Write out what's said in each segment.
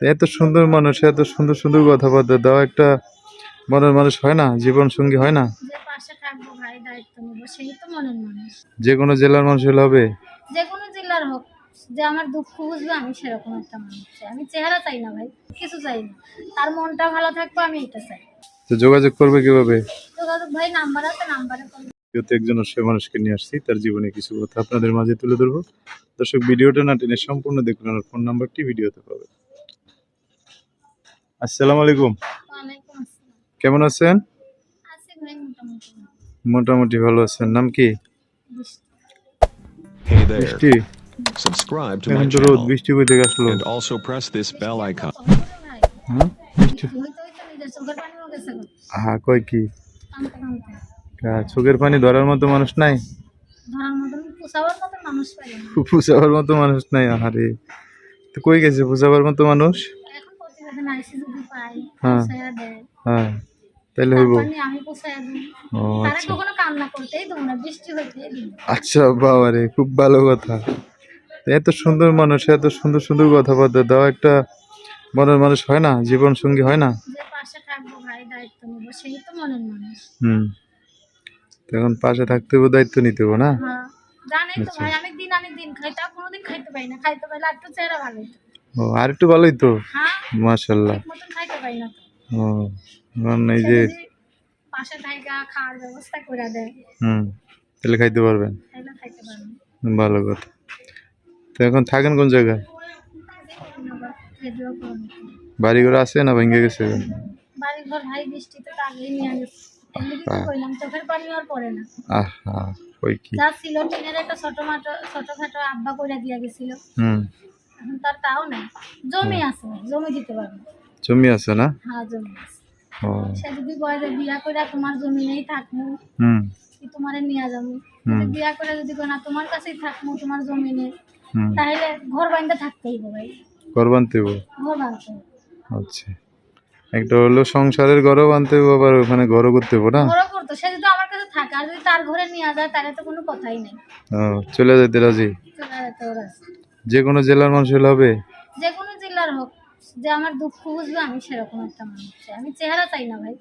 এত সুন্দর মানুষ এত সুন্দর সুন্দর কথাবার্তা দাও একটা মনের মানুষ হয় না জীবন সঙ্গী হয় না? যে কোনো জেলার মানুষ হলে হবে? যে কোনো জেলার হোক যে আমার দুঃখ বুঝবে আমি সেরকম একটা মানুষ আমি চেহারা চাই না ভাই কিছু চাই না। তার মনটা ভালো থাকবে আমি এটা চাই। তো যোগাযোগ করবে কীভাবে? যোগাযোগ ভাই নাম্বার আছে নাম্বারে ভিডিওতে একজন অসহায় মানুষকে নিয়ে আসছি তার জীবনে কিছু কথা আপনাদের মাঝে তুলে ধরবো। দর্শক ভিডিওটা না টেনে সম্পূর্ণ দেখুন আর ফোন নাম্বারটি ভিডিওতে পাবে আসসালামু আলাইকুম। কেমন আছেন? মোটামুটি। মোটামুটি ভালো আছেন। নাম কি? বৃষ্টি। বৃষ্টি? Subscribe to my channel বৃষ্টি বইতে আসলো and also press this bell icon. হ্যাঁ? কয় কি? চোখের পানি ধরার মতো মানুষ নাই? পোষাবার মতন মানুষ পাই না। পুষাবার মতো মানুষ নাই আহারে তো কই গেছে পুষাবার মতো মানুষ এখন যদি পাই হ্যাঁ। দেয়। হ্যাঁ হইব। আমি দিই। তারা আচ্ছা। কখনো কান্না করতেই দেবো না বৃষ্টি হইতেই দিই আচ্ছা বাবারে খুব ভালো কথা। এত সুন্দর মানুষ এত সুন্দর সুন্দর কথাবার্তা দাও একটা মনের মানুষ হয় না জীবন সঙ্গী হয় না? হুম। তখন পাশে থাকতে হবে দায়িত্ব নিতে হবে না? হ্যাঁ জানেন তো আচ্ছা। ভাই আমি দিন আনি দিন খাই তা কোনোদিন খাইতে পারি না। খাইতে পারলে চেহারা ভালো ও আর একটু ভালোই তো। হ্যাঁ? মাশাল্লাহ ও এখন এই যে পাশে থাকা খাওয়ার ব্যবস্থা করে দেয় হুম তাহলে খাইতে পারবেন। ভালো কথা। তো এখন থাকেন কোন জায়গায়? বাড়ি ঘর আছে না ভেঙে গেছে? বাড়ি ঘর ভাই বৃষ্টিতে তো নিয়ে গেছে ছিল টিনের একটা ছোট মাটো ছোটখাটো আব্বা কইরা দিয়া গেছিল। হুম। এখন তার তাও নাই। জমি আছে জমি দিতে পারব। জমি আছে না? হ্যাঁ জমি আছে। ও। সে যদি কয় যে বিয়া করে তোমার জমি নেই থাকব। হুম। কি তোমারে নিয়ে যাব? বিয়া করে যদি কয় না তোমার কাছেই থাকব তোমার জমি নেই তাহলে ঘর বান্ধা থাকতেই হবে ভাই। ঘর বানতে হবে? ঘর আচ্ছা। একটা হলো সংসারের ঘরও বানতে হবে আবার ওখানে ঘরও করতে হবে না? ঘরও করতো সে যদি আমার কাছে থাকে আর যদি তার ঘরে নিয়ে যায় তাহলে তো কোনো কথাই নেই। চলে যেতে রাজি? চলে যেতে আছে। যে কোনো জেলার মানুষ হলে হবে? যে কোনো জেলার হোক যে আমার দুঃখ বুঝবে আমি সেরকম একটা মানুষ। চাই। আমি চেহারা চাই না ভাই।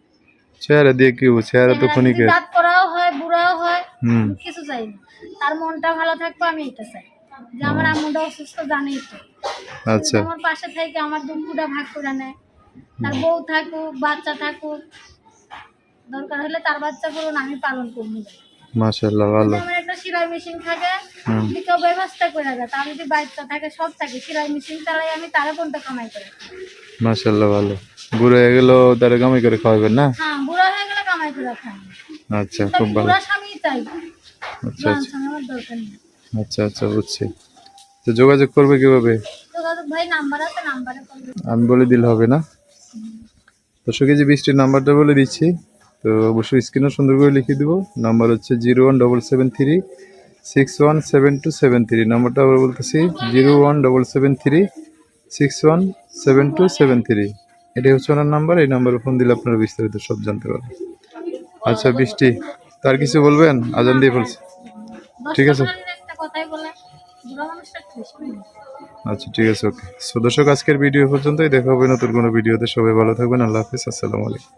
চেহারা দিয়ে কি হব? চেহারা তো চেহারা যদি ক্ষণিকের দাঁত করাও হয় বুড়াও হয় হুম। আমি কিছু চাই না। তার মনটা ভালো থাকবে আমি এটা চাই। যে আমার আম্মুটা অসুস্থ জানেই তো। আচ্ছা। আমার পাশে থেকে আমার দুঃখটা ভাগ করে নেয় তার বউ থাকুক বাচ্চা থাকুক দরকার হলে তার বাচ্চা করুন আমি পালন করব। মাশাল্লাহ ভালো। আমার একটা সেলাই মেশিন থাকে কেউ ব্যবস্থা করে দেয় তার যদি থাকে সব থাকে সেলাই মেশিন চালাই আমি তারা কোনটা কামাই করে। খাই। মাশাল্লাহ ভালো। বুড়ো হয়ে গেল তারা কামাই করে খাওয়াবেন না? হ্যাঁ বুড়া হয়ে গেলে কামাই করে খাই আচ্ছা খুব ভালো। বুড়া স্বামী চাই। আচ্ছা আচ্ছা। আমার দরকার নেই। আচ্ছা আচ্ছা বুঝছি। তো যোগাযোগ করবে কীভাবে? যোগাযোগ ভাই নাম্বার আছে নাম্বারে করবে আমি বলে দিলে হবে না? এই যে বৃষ্টির নাম্বারটা বলে দিচ্ছি। তো অবশ্যই স্ক্রিনও সুন্দর করে লিখে দেবো। নাম্বার হচ্ছে zero one double seven three six one seven two seven three নাম্বারটা আবার বলতেছি zero one double seven three six one seven two seven three এটাই হচ্ছে ওনার নাম্বার এই নাম্বারে ফোন দিলে আপনারা বিস্তারিত সব জানতে পারবেন। আচ্ছা বৃষ্টি, তার কিছু বলবেন? আজান দিয়ে বলছি। ঠিক আছে। আচ্ছা ঠিক আছে, ওকে। সো আজকের ভিডিও পর্যন্তই। দেখা হবে নতুন কোনো ভিডিওতে। সবাই ভালো থাকবেন। আল্লাহ হাফিজ। আসসালামু আলাইকুম।